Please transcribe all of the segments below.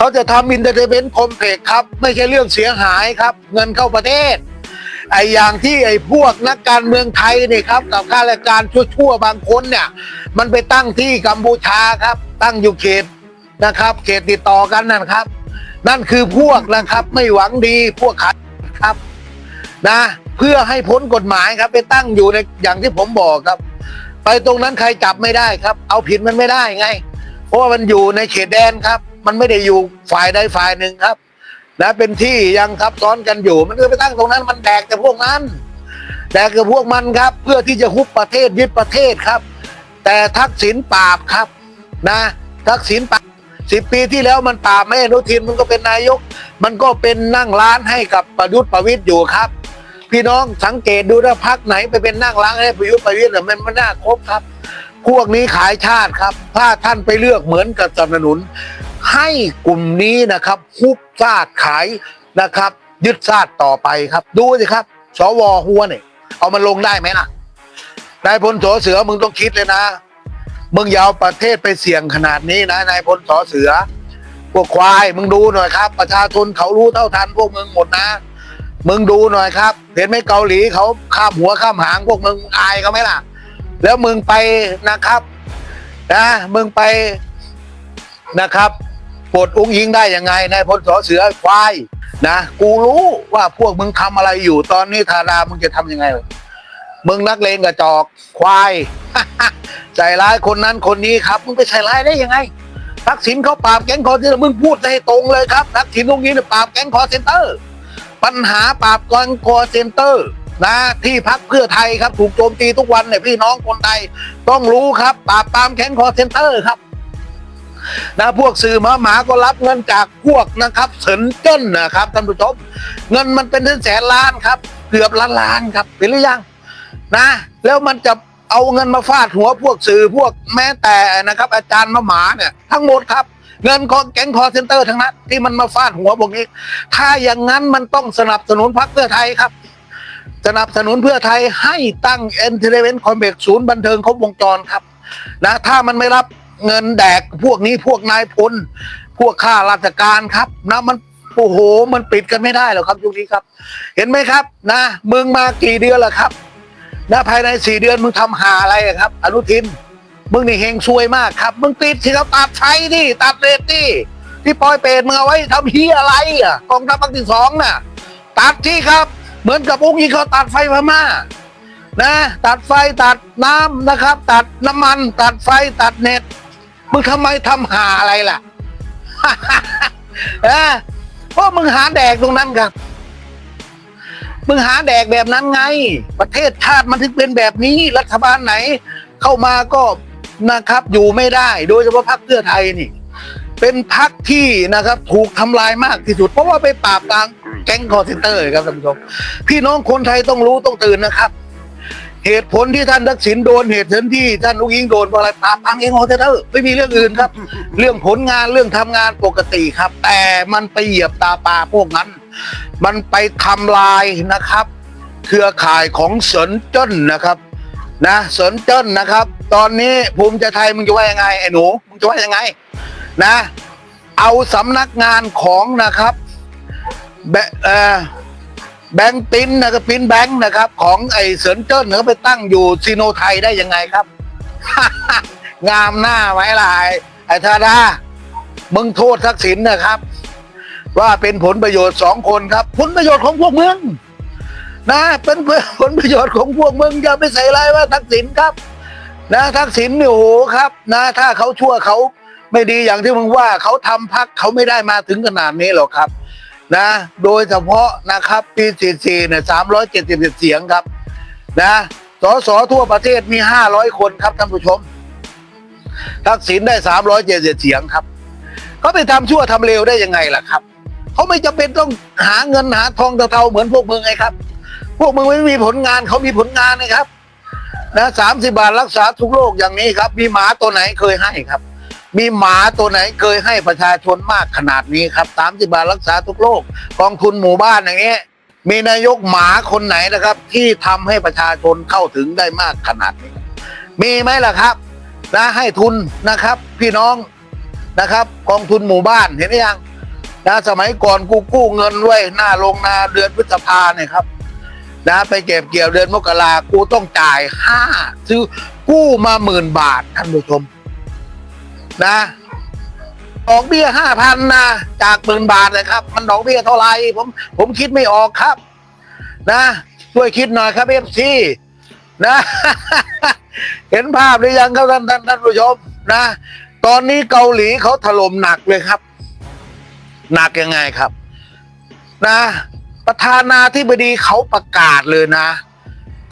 เขาจะทำอินเตอร์เทนเมนต์คอมเพล็กซ์ครับ ไม่ใช่เรื่องเสียหายครับ เงินเข้าประเทศ ไอ้อย่างที่ไอ้พวกนักการเมืองไทยเนี่ยครับ กับข้าราชการชั่วๆบางคนเนี่ย มันไปตั้งที่กัมพูชาครับ ตั้งอยู่เขตนะครับ เขตติดต่อกันนั่นครับ นั่นคือพวกนะครับ ไม่หวังดีพวกขัดครับนะ เพื่อให้พ้นกฎหมายครับ ไปตั้งอยู่ในอย่างที่ผมบอกครับ ไปตรงนั้นใครจับไม่ได้ครับ เอาผิดมันไม่ได้ไง เพราะว่ามันอยู่ในเขตแดนครับ มันไม่ได้อยู่ฝ่ายใดฝ่ายหนึ่งครับนะเป็นที่ยังทับซ้อนกันอยู่ มันก็ไปตั้งตรงนั้น มันแดกแต่พวกนั้นแดกกับพวกมันครับ เพื่อที่จะฮุบประเทศยึดประเทศครับ แต่ทักษิณปราบครับนะ ทักษิณปราบสิบปีที่แล้วมันปราบไม่อนุทินมันก็เป็นนายก มันก็เป็นนั่งร้านให้กับประยุทธ์ประวิตยอยู่ครับ พี่น้องสังเกตดูถ้าพักไหนไปเป็นนั่งร้านให้ประยุทธ์ประวิตยเนี่ยมันไม่น่าครบครับ พวกนี้ขายชาติครับ ถ้าท่านไปเลือกเหมือนกับสนับสนุน ให้กลุ่มนี้นะครับฮุบชาติขายนะครับ ยึดชาติต่อไปครับ ดูสิครับ สวหัวเนี่ยเอามันลงได้ไหมล่ะนายพลโสเสือมึงต้องคิดเลยนะมึงอยาวประเทศไปเสี่ยงขนาดนี้นะนายพลสอเสือ พวกควายมึงดูหน่อยครับ ประชาชนเขารู้เท่าทัน พวกมึงหมดนะ มึงดูหน่อยครับ เห็นไหมเกาหลีเขาข้ามหัวข้ามหางพวกมึงอายเขาไหมล่ะ แล้วมึงไปนะครับ นะ มึงไปนะครับ ปลดอุ้งยิงได้ยังไงนายพลสอเสือควายนะกูรู้ว่าพวกมึงทำอะไรอยู่ตอนนี้ธาดามึงจะทำยังไง มึงนักเลงกระจอกควายใจร้ายคนนั้นคนนี้ครับ มึงไปใส่ร้ายได้ยังไงทักษิณเขาปราบแก๊งคอร์เซนเตอร์มึงพูดให้ตรงเลยครับทักษิณตรงนี้เนี่ยปราบแก๊งคอร์เซนเตอร์ ปัญหาปราบแก๊งคอร์เซนเตอร์นะที่พักเพื่อไทยครับถูกโจมตีทุกวันเนี่ยพี่น้องคนไทยต้องรู้ครับ ปราบปรามแก๊งคอร์เซนเตอร์ครับ นะพวกสื่อหมาหมาก็รับเงินจากพวกนะครับเสินเจิ้นนะครับท่านผู้ชมเงินมันเป็นแสนล้านครับ เกือบล้านล้านครับเห็นหรือยังนะ แล้วมันจะเอาเงินมาฟาดหัวพวกสื่อพวกแม้แต่นะครับ อาจารย์มาหมาเนี่ยทั้งหมดครับเงินของแก๊งคอเซ็นเตอร์ทั้งนั้นที่มันมาฟาดหัวพวกนี้ ถ้าอย่างนั้นมันต้องสนับสนุนพรรคเพื่อไทยครับ สนับสนุนเพื่อไทยให้ตั้งเอ็นเทเ m นคอมเบกศูนย์บันเทิงครบวงจรครับนะถ้ามันไม่รับ เงินแดกพวกนี้พวกนายพลพวกข้าราชการครับ นะมันโอ้โหมันปิดกันไม่ได้หรอกครับยุคนี้ครับ เห็นไหมครับ นะมึงมากี่เดือนแล้วครับ นะภายในสี่เดือนมึงทำหาอะไรครับ อนุทิน มึงนี่เฮงซวยมากครับ มึงติดที่เขาตัดไฟดิตัดเรทดิที่ปอยเปรตมึงเอาไว้ทำเฮียอะไรอะกองทัพภาคที่สองน่ะ ตัดที่ครับ เหมือนกับองค์ยิงเขาตัดไฟพม่านะ ตัดไฟตัดน้ำนะครับ ตัดน้ำมัน ตัดไฟตัดเน็ต มึงทำไมทำหาอะไรล่ะเออเพราะมึงหาแดกตรงนั้นครับ มึงหาแดกแบบนั้นไง ประเทศชาติมันถึงเป็นแบบนี้ รัฐบาลไหน เข้ามาก็นะครับ อยู่ไม่ได้ โดยเฉพาะพรรคเพื่อไทยนี่ เป็นพรรคที่นะครับ ถูกทำลายมากที่สุด เพราะว่าไปปราบกลางแก๊งคอร์เซนเตอร์ครับท่านผู้ชมพี่น้องคนไทยต้องรู้ต้องตื่นนะครับ เหตุผลที่ท่านทักษิณโดนเหตุผลที่ท่านลุงยิงโดนเพราะอะไรปาปรามเองคอเซนเตอร์ไม่มีเรื่องอื่นครับ เรื่องผลงานเรื่องทำงานปกติครับ แต่มันไปเหยียบตาปลาพวกนั้น มันไปทำลายนะครับ เครือข่ายของเสินเจิ้นนะครับ นะเสินเจิ้นนะครับ ตอนนี้ภูมิใจไทยมึงจะว่ายังไงไอ้หนูมึงจะว่ายังไง นะ เอาสำนักงานของนะครับแบเอ่อ แบงก์ปิ้นนะครับปิ้นแบงก์นะครับ ของไอ้เสินเจิ้นเขาไปตั้งอยู่ซีโนไทยได้ยังไงครับ งามหน้าไว้ลายไอ้ธาดามึงโทษทักษิณนะครับ ว่าเป็นผลประโยชน์สองคนครับ ผลประโยชน์ของพวกมึงนะเป็นผลประโยชน์ของพวกมึงอย่าไปใส่ร้ายว่าทักษิณครับนะทักษิณเนี่ยโอ้โหครับ นะ ถ้าเขาชั่วเขาไม่ดีอย่างที่มึงว่าเขาทำพักเขาไม่ได้มาถึงขนาดนี้หรอกครับ นะ โดยเฉพาะนะครับปี 44 เนี่ย 370เสียงครับ นะสสทั่วประเทศมี 500 คนครับท่านผู้ชม ทักษิณได้ 370เสียงครับเขาไปทำชั่วทำเลวได้ยังไงล่ะครับเขาไม่จำเป็นต้องหาเงินหาทองเท่าๆเหมือนพวกมึงไงครับ พวกมึงไม่มีผลงานเขามีผลงานนะครับนะสามสิบาทรักษาทุกโรคอย่างนี้ครับ มีหมาตัวไหนเคยให้ครับ มีหมาตัวไหนเคยให้ประชาชนมากขนาดนี้ครับสามสิบาทรักษาทุกโรคกองทุนหมู่บ้านอย่างเงี้ยมีนายกหมาคนไหนนะครับ ที่ทำให้ประชาชนเข้าถึงได้มากขนาดนี้ มีไหมล่ะครับนะให้ทุนนะครับ พี่น้องนะครับ กองทุนหมู่บ้านเห็นหรือยังนะสมัยก่อนกูกู้เงินไว้หน้าโรงนาเดือนพฤษภาเนี่ยครับนะไปเก็บเกี่ยวเดือนมกรากูต้องจ่ายห้าซื้อกู้มาหมื่นบาทท่านผู้ชม นะดอกเบี้ยห้าพันนะจากหมื่นบาทเลยครับ มันดอกเบี้ยเท่าไหร่ผมผมคิดไม่ออกครับ นะช่วยคิดหน่อยครับเอฟซีนะ เห็นภาพหรือยังครับท่านท่านท่านผู้ชมนะ ตอนนี้เกาหลีเขาถล่มหนักเลยครับ หนักยังไงครับ นะ ประธานาธิบดีเขาประกาศเลยนะ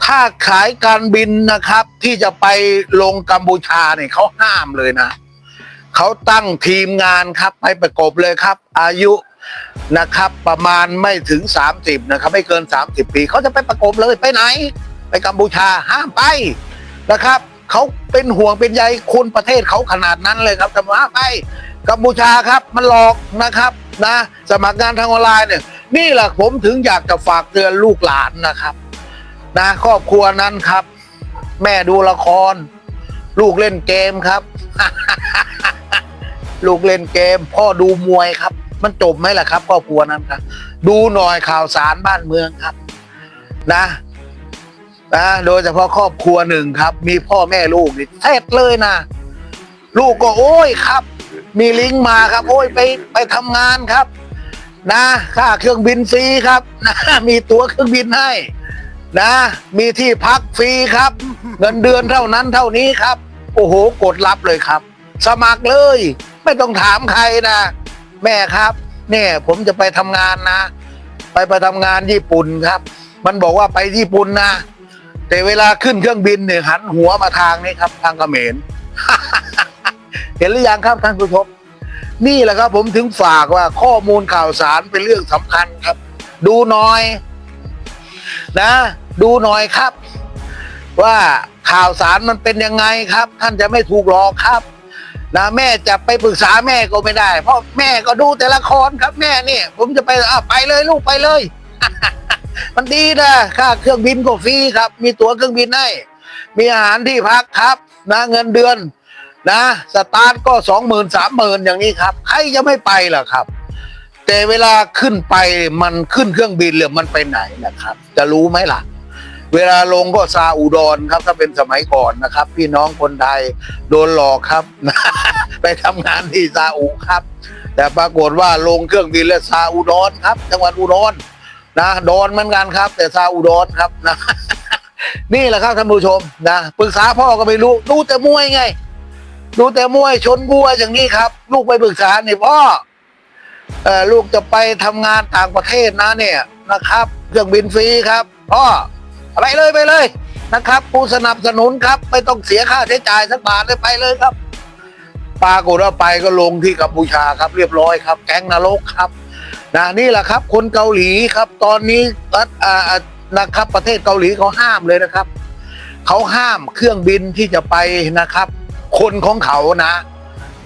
ถ้าขายการบินนะครับ ที่จะไปลงกัมพูชาเนี่ยเขาห้ามเลยนะ เขาตั้งทีมงานครับไปประกบเลยครับ อายุนะครับประมาณไม่ถึง 30นะครับไม่เกิน 30 ปีเขาจะไปประกบเลยไปไหน ไปกัมพูชาห้ามไปนะครับเขาเป็นห่วงเป็นใยคนประเทศเขาขนาดนั้นเลยครับแต่ว่าไปกัมพูชาครับมันหลอกนะครับนะสมัครงานทางออนไลน์เนี่ยนี่แหละผมถึงอยากจะฝากเตือนลูกหลานนะครับ นะครอบครัวนั้นครับ แม่ดูละคร ลูกเล่นเกมครับ ลูกเล่นเกม พ่อดูมวยครับ มันจบไหมล่ะครับครอบครัวนั้นครับ ดูหน่อยข่าวสารบ้านเมืองครับ นะนะโดยเฉพาะครอบครัวหนึ่งครับ มีพ่อแม่ลูกนี่เสร็จเลยนะ ลูกก็โอ้ยครับ มีลิงก์มาครับ โอ้ยไปไปทำงานครับ นะค่าเครื่องบินฟรีครับนะมีตั๋วเครื่องบินให้นะ มีที่พักฟรีครับ เงินเดือนเท่านั้นเท่านี้ครับ โอ้โห กดรับเลยครับ สมัครเลย ไม่ต้องถามใครนะ แม่ครับเนี่ยผมจะไปทำงานนะ ไปไปทำงานญี่ปุ่นครับ มันบอกว่าไปญี่ปุ่นนะ แต่เวลาขึ้นเครื่องบินเนี่ยหันหัวมาทางนี้ครับ ทางเขมรเห็นหรือยังครับท่านผู้ชมนี่แหละครับผมถึงฝากว่าข้อมูลข่าวสารเป็นเรื่องสำคัญครับ ดูหน่อย นะ ดูหน่อยครับ ว่าข่าวสารมันเป็นยังไงครับ ท่านจะไม่ถูกหลอกครับ นะแม่จะไปปรึกษาแม่ก็ไม่ได้ เพราะแม่ก็ดูแต่ละครครับแม่เนี่ย ผมจะไปอะไปเลยลูกไปเลย มันดีนะค่าเครื่องบินก็ฟรีครับ มีตั๋วเครื่องบินให้มีอาหารที่พักครับ นะเงินเดือน นะสตาร์ทก็สองหมื่นสามหมื่นอย่างนี้ครับใครจะไม่ไปล่ะครับ แต่เวลาขึ้นไปมันขึ้นเครื่องบินหรือมันไปไหนนะครับ จะรู้ไหมล่ะ เวลาลงก็ซาอุดรครับถ้าเป็นสมัยก่อนนะครับ พี่น้องคนไทยโดนหลอกครับ ไปทำงานที่ซาอุครับ แต่ปรากฏว่าลงเครื่องบินแล้วซาอุดรครับ จังหวัดอุดรนะโดนเหมือนกันครับ แต่ซาอุดรครับนะนี่แหละครับท่านผู้ชมนะปรึกษาพ่อก็ไม่รู้ดูแต่มวยไง ดูแต่มวยชนบัวอย่างนี้ครับ ลูกไปปรึกษาเนี่พ่อเออลูกจะไปทำงานต่างประเทศนะเนี่ยนะครับ เครื่องบินฟรีครับพ่อ ไปเลยไปเลยนะครับผู้สนับสนุนครับ ไม่ต้องเสียค่าใช้จ่ายสักบาทเลยไปเลยครับปรากฏว่าไปก็ลงที่กัมพูชาครับ เรียบร้อยครับ แก๊งนรกครับนะนี่แหละครับ คนเกาหลีครับ ตอนนี้รัฐอ่าอ่านะครับ ประเทศเกาหลีเขาห้ามเลยนะครับเขาห้ามเครื่องบินที่จะไปนะครับ คนของเขานะ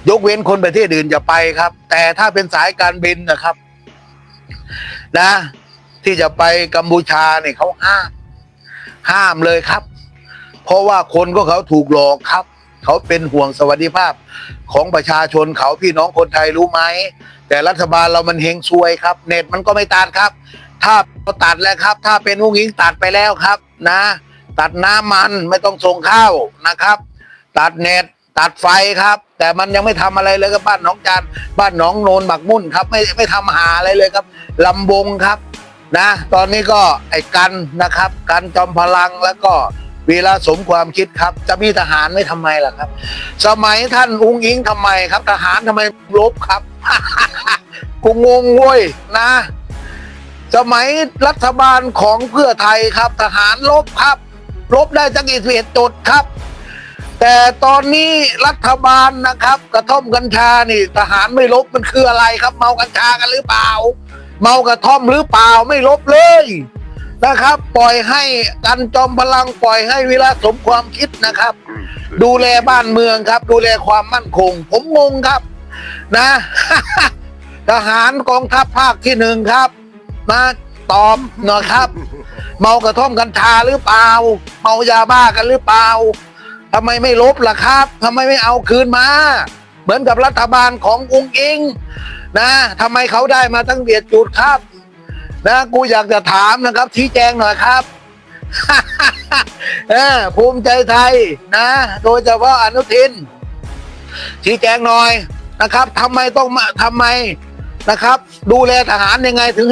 ยกเว้นคนประเทศอื่นจะไปครับ แต่ถ้าเป็นสายการบินนะครับ นะ ที่จะไปกัมพูชาเนี่ยเขาห้าม ห้ามเลยครับ เพราะว่าคนก็เขาถูกหลอกครับ เขาเป็นห่วงสวัสดิภาพของประชาชนเขาพี่น้องคนไทยรู้ไหม แต่รัฐบาลเรามันเฮงซวยครับ เน็ตมันก็ไม่ตัดครับ ถ้าตัดแล้วครับ ถ้าเป็นวุ้งอิงตัดไปแล้วครับนะ ตัดน้ำมันไม่ต้องส่งข้าวนะครับ ตัดเน็ตตัดไฟครับ แต่มันยังไม่ทำอะไรเลยครับบ้านหน้องจานบ้านหนองโนนบักมุ่นครับ ไม่ไม่ทำหาอะไรเลยครับลำบงครับ นะ ตอนนี้ก็ไอ้กันนะครับ กันจอมพลังแล้วก็วีระสมความคิดครับ จะมีทหารไม่ทำไมล่ะครับ สมัยท่านอุ้งอิงทำไมครับ ทหารทำไมลบครับ กูงงเว้ยนะ สมัยรัฐบาลของเพื่อไทยครับ ทหารลบครับ ลบได้จังกี่สิบเอ็ดจุดครับ แต่ตอนนี้รัฐบาลนะครับ กระท่อมกัญชานี่ ทหารไม่ลบมันคืออะไรครับ เมากัญชากันหรือเปล่า เมากระท่อมหรือเปล่าไม่ลบเลยนะครับ ปล่อยให้กันจอมพลังปล่อยให้วิระสมความคิดนะครับ ดูแลบ้านเมืองครับ ดูแลความมั่นคง ผมงงครับ นะ ทหารกองทัพภาคที่หนึ่งครับ มาตอบหน่อยครับ เมากระท่อมกัญชาหรือเปล่า เมายาบ้ากันหรือเปล่าทำไมไม่ลบล่ะครับทำไมไม่เอาคืนมา เหมือนกับรัฐบาลขององค์อิง นะทำไมเขาได้มาตั้งเดียดจุดครับ นะกูอยากจะถามนะครับ ชี้แจงหน่อยครับเออภูมิใจไทยนะ โดยเฉพาะอนุทิน ชี้แจงหน่อยนะครับทำไมต้องมาทำไมนะครับ ดูแลทหารยังไงถึงให้